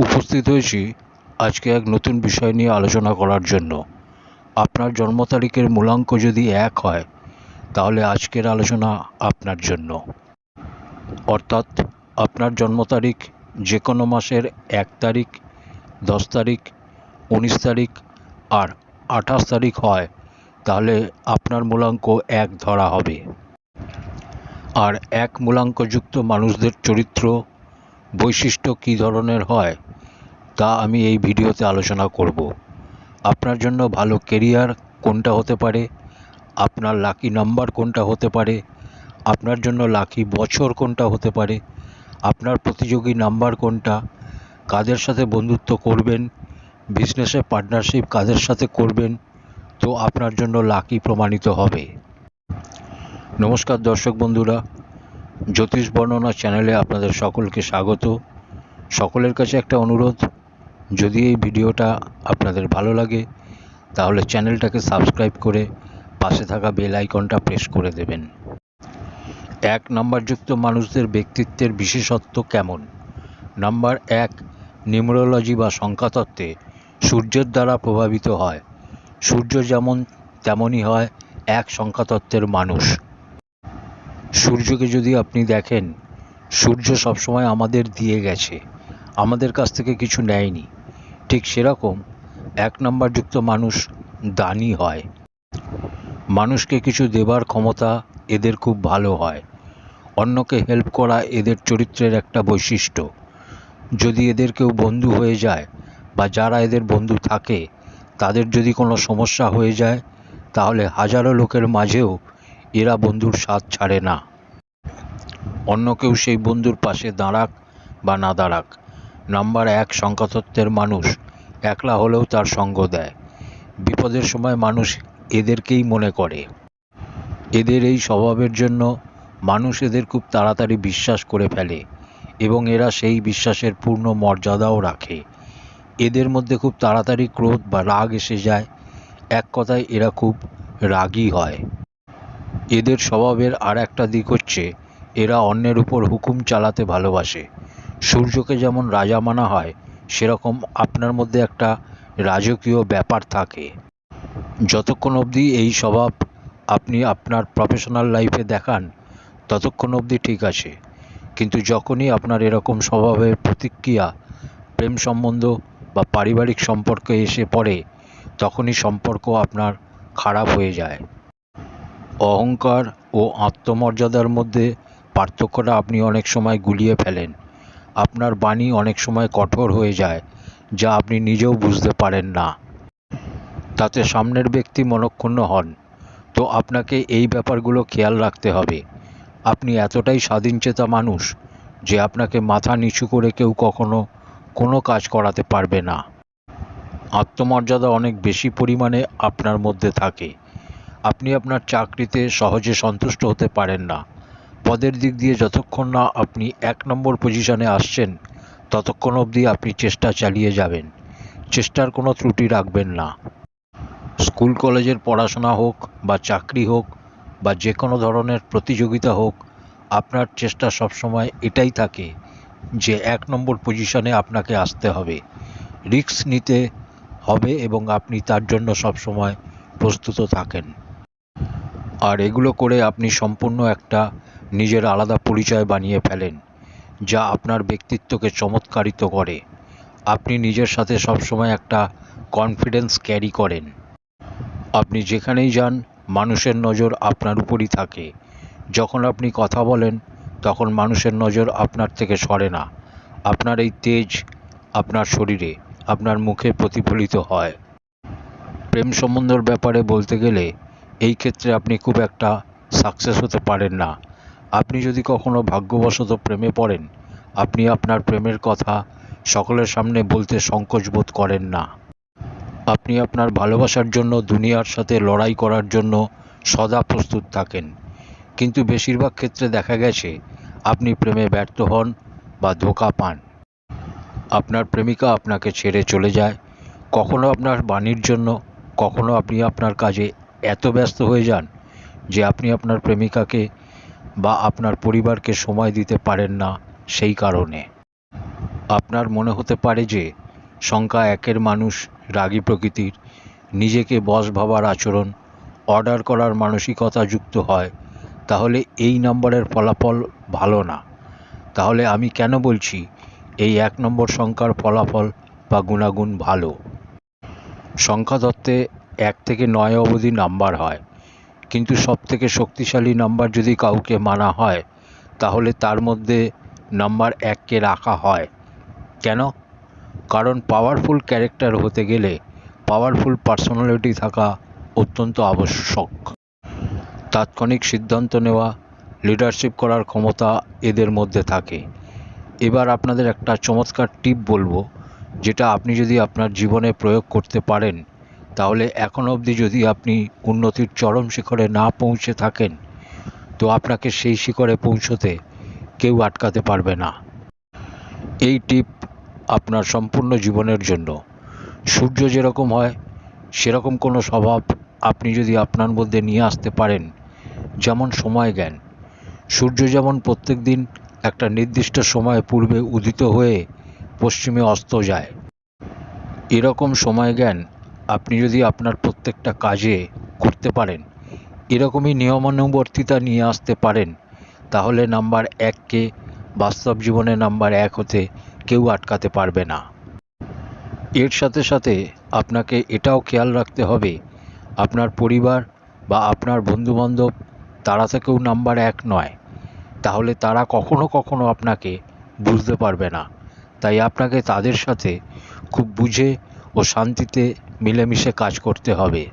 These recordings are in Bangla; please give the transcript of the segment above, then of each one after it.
উপস্থিত হয়েছি আজকে এক নতুন বিষয় নিয়ে আলোচনা করার জন্য। আপনার জন্ম তারিখের মূলাঙ্ক যদি এক হয়, তাহলে আজকের আলোচনা আপনার জন্য। অর্থাৎ, আপনার জন্ম তারিখ যে কোনো মাসের এক তারিখ, দশ তারিখ, উনিশ তারিখ আর আঠাশ তারিখ হয়, তাহলে আপনার মূলাঙ্ক এক ধরা হবে। আর এক মূলাঙ্কযুক্ত মানুষদের চরিত্র বৈশিষ্ট্য কী ধরনের হয়, তা আমি এই ভিডিওতে আলোচনা করব। আপনার জন্য ভালো কেরিয়ার কোনটা হতে পারে, আপনার লাকি নাম্বার কোনটা হতে পারে, আপনার জন্য লাকি বছর কোনটা হতে পারে, আপনার প্রতিযোগী নাম্বার কোনটা, কাদের সাথে বন্ধুত্ব করবেন, বিজনেসে পার্টনারশিপ কাদের সাথে করবেন, তো আপনার জন্য লাকি প্রমাণিত হবে। নমস্কার দর্শক বন্ধুরা জ্যোতিষ বর্ণনা চ্যানেলে আপনাদের সকলকে স্বাগত। সকলের কাছে একটা অনুরোধ, যদি এই ভিডিওটা আপনাদের ভালো লাগে, তাহলে চ্যানেলটাকে সাবস্ক্রাইব করে পাশে থাকা বেল আইকনটা প্রেস করে দেবেন। এক নাম্বারযুক্ত মানুষদের ব্যক্তিত্বের বিশেষত্ব কেমন? নাম্বার এক, নিউমেরোলজি বা সংখ্যাতত্ত্বে সূর্যের দ্বারা প্রভাবিত হয়। সূর্য যেমন তেমনই হয় এক সংখ্যাতত্ত্বের মানুষ। সূর্যকে যদি আপনি দেখেন, সূর্য সবসময় আমাদের দিয়ে গেছে, আমাদের কাছ থেকে কিছু নেয়নি। ঠিক সেরকম এক নম্বরযুক্ত মানুষ দানি হয়। মানুষকে কিছু দেবার ক্ষমতা এদের খুব ভালো হয়। অন্যকে হেল্প করা এদের চরিত্রের একটা বৈশিষ্ট্য। যদি এদের কেউ বন্ধু হয়ে যায় বা যারা এদের বন্ধু থাকে, তাদের যদি কোনো সমস্যা হয়ে যায়, তাহলে হাজারো লোকের মাঝেও এরা বন্ধুর স্বাদ ছাড়ে না। অন্য কেউ সেই বন্ধুর পাশে দাঁড়াক বা না দাঁড়াক। নাম্বার এক, সংখ্যাতত্ত্বের মানুষ। একলা হলেও তার সঙ্গ দেয়। বিপদের সময় মানুষ এদেরকেই মনে করে। এদের এই স্বভাবের জন্য মানুষ এদের খুব তাড়াতাড়ি বিশ্বাস করে ফেলে এবং এরা সেই বিশ্বাসের পূর্ণ মর্যাদাও রাখে। এদের মধ্যে খুব তাড়াতাড়ি ক্রোধ বা রাগ এসে যায়। এক কথায় এরা খুব রাগী হয়। এদের স্বভাবের আর একটা দিক হচ্ছে, এরা অন্যের উপর হুকুম চালাতে ভালোবাসে। সূর্যকে যেমন রাজা মানা হয়, সেরকম আপনার মধ্যে একটা রাজকীয় ব্যাপার থাকে। যতক্ষণ অবধি এই স্বভাব আপনি আপনার প্রফেশনাল লাইফে দেখান, ততক্ষণ অবধি ঠিক আছে। কিন্তু যখনই আপনার এরকম স্বভাবের প্রতিক্রিয়া, প্রেম সম্বন্ধ বা পারিবারিক সম্পর্কে এসে পড়ে, তখনই সম্পর্ক আপনার খারাপ হয়ে যায়। অহংকার ও আত্মমর্যাদার মধ্যে পার্থক্যটা আপনি অনেক সময় গুলিয়ে ফেলেন। আপনার বাণী অনেক সময় কঠোর হয়ে যায়, যা আপনি নিজেও বুঝতে পারেন না। তাতে সামনের ব্যক্তি মনক্ষুণ্ণ হন। তো আপনাকে এই ব্যাপারগুলো খেয়াল রাখতে হবে। আপনি এতটাই স্বাধীনচেতা মানুষ যে আপনাকে মাথা নিচু করে কেউ কখনো কোনো কাজ করাতে পারবে না। আত্মমর্যাদা অনেক বেশি পরিমাণে আপনার মধ্যে থাকে। আপনি আপনার চাকরিতে সহজে সন্তুষ্ট হতে পারেন না। পদের দিক দিয়ে যতক্ষণ না আপনি এক নম্বর পজিশনে আসছেন, ততক্ষণ অবধি আপনি চেষ্টা চালিয়ে যাবেন। চেষ্টার কোনো ত্রুটি রাখবেন না। স্কুল, কলেজের পড়াশোনা হোক বা চাকরি হোক বা যে কোনো ধরনের প্রতিযোগিতা হোক, আপনার চেষ্টা সবসময় এটাই থাকে যে এক নম্বর পজিশনে আপনাকে আসতে হবে। রিস্ক নিতে হবে এবং আপনি তার জন্য সবসময় প্রস্তুত থাকেন। আর এগুলো করে আপনি সম্পূর্ণ একটা নিজের আলাদা পরিচয় বানিয়ে ফেলেন, যা আপনার ব্যক্তিত্বকে চমৎকারিত করে। আপনি নিজের সাথে সবসময় একটা কনফিডেন্স ক্যারি করেন। আপনি যেখানেই যান, মানুষের নজর আপনার উপরই থাকে। যখন আপনি কথা বলেন, তখন মানুষের নজর আপনার থেকে সরে না। আপনার এই তেজ আপনার শরীরে, আপনার মুখে প্রতিফলিত হয়। প্রেম সম্বন্ধের ব্যাপারে বলতে গেলে এই ক্ষেত্রে আপনি খুব একটা সাকসেস হতে পারেন না। আপনি যদি কখনো ভাগ্যবশত প্রেমে পড়েন, আপনি আপনার প্রেমের কথা সকলের সামনে বলতে সংকোচ বোধ করেন না। আপনি আপনার ভালোবাসার জন্য, দুনিয়ার সাথে লড়াই করার জন্য সদা প্রস্তুত থাকেন। কিন্তু বেশিরভাগ ক্ষেত্রে দেখা গেছে, আপনি প্রেমে ব্যর্থ হন বা ধোকা পান। আপনার প্রেমিকা আপনাকে ছেড়ে চলে যায়। কখনো আপনার বাণীর জন্য, কখনো আপনি আপনার কাজে এত ব্যস্ত হয়ে যান যে আপনি আপনার প্রেমিকাকে বা আপনার পরিবারকে সময় দিতে পারেন না সেই কারণে। আপনার মনে হতে পারে যে সংখ্যা একের মানুষ রাগী প্রকৃতির, নিজেকে বস ভাবার আচরণ, অর্ডার করার মানসিকতা যুক্ত হয়, তাহলে এই নম্বরের ফলাফল ভালো না। তাহলে আমি কেন বলছি এই এক নম্বর সংখ্যার ফলাফল বা গুণাগুণ ভালো? সংখ্যা তত্ত্বে এক থেকে নয় অবধি নাম্বার হয়। কিন্তু সবথেকে শক্তিশালী নাম্বার যদি কাউকে মানা হয়, তাহলে তার মধ্যে নাম্বার এককে রাখা হয়। কেন? কারণ পাওয়ারফুল ক্যারেক্টার হতে গেলে পাওয়ারফুল পার্সোনালিটি থাকা অত্যন্ত আবশ্যক। তাৎক্ষণিক সিদ্ধান্ত নেওয়া লিডারশিপ করার ক্ষমতা এদের মধ্যে থাকে। এবার আপনাদের একটা চমৎকার টিপ বলব, যেটা আপনি যদি আপনার জীবনে প্রয়োগ করতে পারেন তাহলে এখন অবধি যদি আপনি উন্নতির চরম শিখরে না পৌঁছে থাকেন, তো আপনাকে সেই শিখরে পৌঁছতে কেউ আটকাতে পারবে না। এই টিপ আপনার সম্পূর্ণ জীবনের জন্য। সূর্য যেরকম হয়, সেরকম কোনো স্বভাব আপনি যদি আপনার মধ্যে নিয়ে আসতে পারেন, যেমন সময় জ্ঞান। সূর্য যেমন প্রত্যেক দিন একটা নির্দিষ্ট সময় পূর্বে উদিত হয়ে পশ্চিমে অস্ত যায়, এরকম সময় জ্ঞান আপনি যদি আপনার প্রত্যেকটা কাজে করতে পারেন, এরকমই নিয়মানুবর্তিতা নিয়ে আসতে পারেন, তাহলে নাম্বার এককে বাস্তব জীবনে নাম্বার এক হতে কেউ আটকাতে পারবে না। এর সাথে সাথে আপনাকে এটাও খেয়াল রাখতে হবে, আপনার পরিবার বা আপনার বন্ধুবান্ধব, তারা থেকেও নাম্বার এক নয়, তাহলে তারা কখনো কখনো আপনাকে বুঝতে পারবে না। তাই আপনাকে তাদের সাথে খুব বুঝে ও শান্তিতে মিলেমিশে কাজ করতে হবে।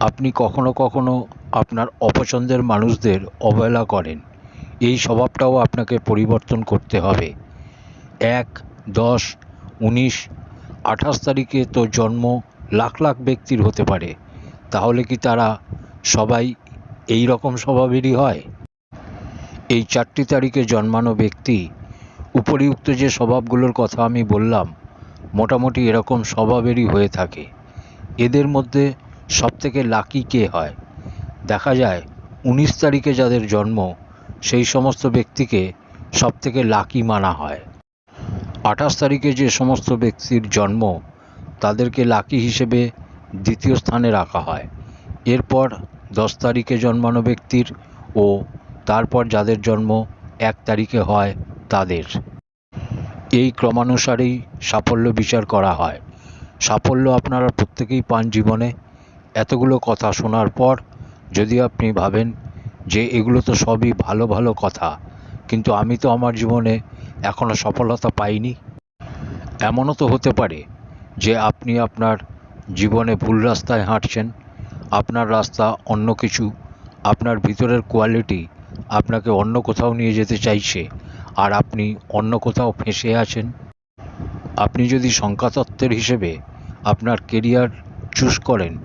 আপনি কখনো কখনো আপনার অপছন্দের মানুষদের অবহেলা করেন। এই স্বভাবটাও আপনাকে পরিবর্তন করতে হবে। এক, দশ, উনিশ, আঠাশ তারিখে তো জন্ম লাখ লাখ ব্যক্তির হতে পারে। তাহলে কি তারা সবাই এই রকম স্বভাবেরই হয়? এই চারটি তারিখে জন্মানো ব্যক্তি, উপরিউক্ত যে স্বভাবগুলোর কথা আমি বললাম মোটামুটি এরকম স্বভাবেরই হয়ে থাকে। এদের মধ্যে সবথেকে লাকি কে হয়? দেখা যায়, উনিশ তারিখে যাদের জন্ম, সেই সমস্ত ব্যক্তিকে সবথেকে লাকি মানা হয়। আঠাশ তারিখে যে সমস্ত ব্যক্তির জন্ম, তাদেরকে লাকি হিসেবে দ্বিতীয় স্থানে রাখা হয়। এরপর দশ তারিখে জন্মানো ব্যক্তির ও তারপর যাদের জন্ম এক তারিখে হয় তাদের। এই ক্রমানুসারেই সাফল্য বিচার করা হয়। সাফল্য আপনারা প্রত্যেকেই পান জীবনে। এতগুলো কথা শোনার পর যদি আপনি ভাবেন যে এগুলো তো সবই ভালো ভালো কথা, কিন্তু আমি তো আমার জীবনে এখনও সফলতা পাইনি। এমনও তো হতে পারে যে আপনি আপনার জীবনে ভুল রাস্তায় হাঁটছেন, আপনার রাস্তা অন্য কিছু, আপনার ভিতরের কোয়ালিটি আপনাকে অন্য কোথাও নিয়ে যেতে চাইছে। আর আপনি অন্য কোথাও ফেঁসে আছেন? আপনি যদি সংখ্যাতত্ত্বের হিসেবে আপনার কেরিয়ার চুজ করেন,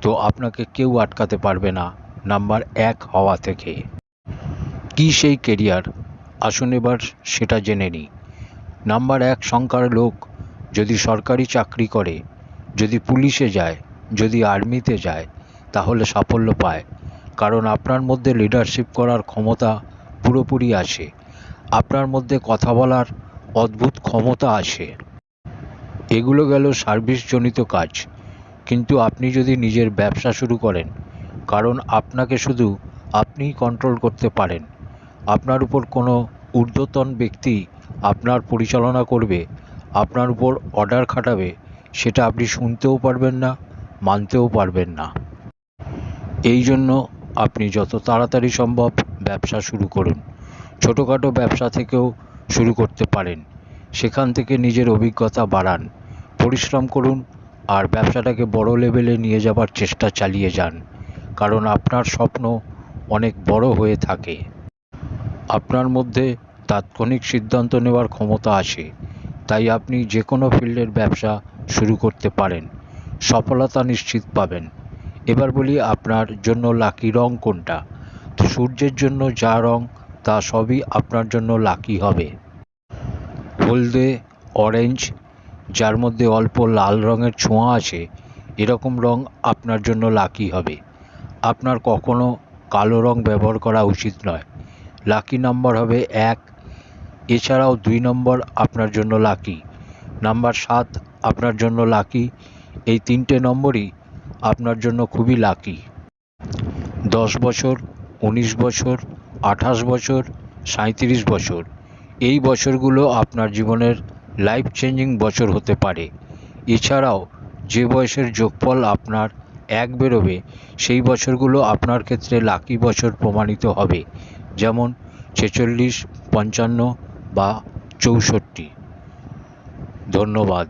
তো আপনাকে কেউ আটকাতে পারবে না, নাম্বার এক হওয়া থেকে। কি সেই কেরিয়ার? আসুন এবার সেটা জেনে নিই। নাম্বার এক সংখ্যার লোক যদি সরকারি চাকরি করে, যদি পুলিশে যায়, যদি আর্মিতে যায়, তাহলে সাফল্য পায়, কারণ আপনার মধ্যে লিডারশিপ করার ক্ষমতা পুরোপুরি আছে আপনার মধ্যে কথা বলার অদ্ভুত ক্ষমতা আছে। এগুলো গেল সার্ভিসজনিত কাজ। কিন্তু আপনি যদি নিজের ব্যবসা শুরু করেন, কারণ আপনাকে শুধু আপনিই কন্ট্রোল করতে পারেন। আপনার উপর কোনো ঊর্ধ্বতন ব্যক্তি আপনার পরিচালনা করবে, আপনার উপর অর্ডার খাটাবে, সেটা আপনি শুনতেও পারবেন না, মানতেও পারবেন না। এই জন্য আপনি যত তাড়াতাড়ি সম্ভব ব্যবসা শুরু করুন। ছোটোখাটো ব্যবসা থেকেও শুরু করতে পারেন। সেখান থেকে নিজের অভিজ্ঞতা বাড়ান। পরিশ্রম করুন আর ব্যবসাটাকে বড় লেভেলে নিয়ে যাবার চেষ্টা চালিয়ে যান, কারণ আপনার স্বপ্ন অনেক বড় হয়ে থাকে। আপনার মধ্যে তাৎক্ষণিক সিদ্ধান্ত নেওয়ার ক্ষমতা আছে, তাই আপনি যে কোনো ফিল্ডের ব্যবসা শুরু করতে পারেন। সফলতা নিশ্চিত পাবেন। এবার বলি আপনার জন্য লাকি রং কোনটা? তো সূর্যের জন্য যা রং তা সবই আপনার জন্য লাকি হবে। হলদে অরেঞ্জ, যার মধ্যে অল্প লাল রঙের ছোঁয়া আছে, এরকম রং আপনার জন্য লাকি হবে। আপনার কখনো কালো রং ব্যবহার করা উচিত নয়। লাকি নাম্বার হবে এক, এছাড়াও দুই নম্বর আপনার জন্য লাকি। নাম্বার সাত, আপনার জন্য লাকি। এই তিনটে নম্বরই আপনার জন্য খুবই লাকি। দশ বছর, উনিশ বছর আঠাশ বছর, সাঁইত্রিশ বছর। এই বছরগুলো আপনার জীবনের লাইফ চেঞ্জিং বছর হতে পারে। এছাড়াও যে বয়সের যোগফল আপনার এক বেরোবে, সেই বছরগুলো আপনার ক্ষেত্রে লাকি বছর প্রমাণিত হবে। যেমন ছেচল্লিশ, পঞ্চান্ন বা চৌষট্টি। ধন্যবাদ।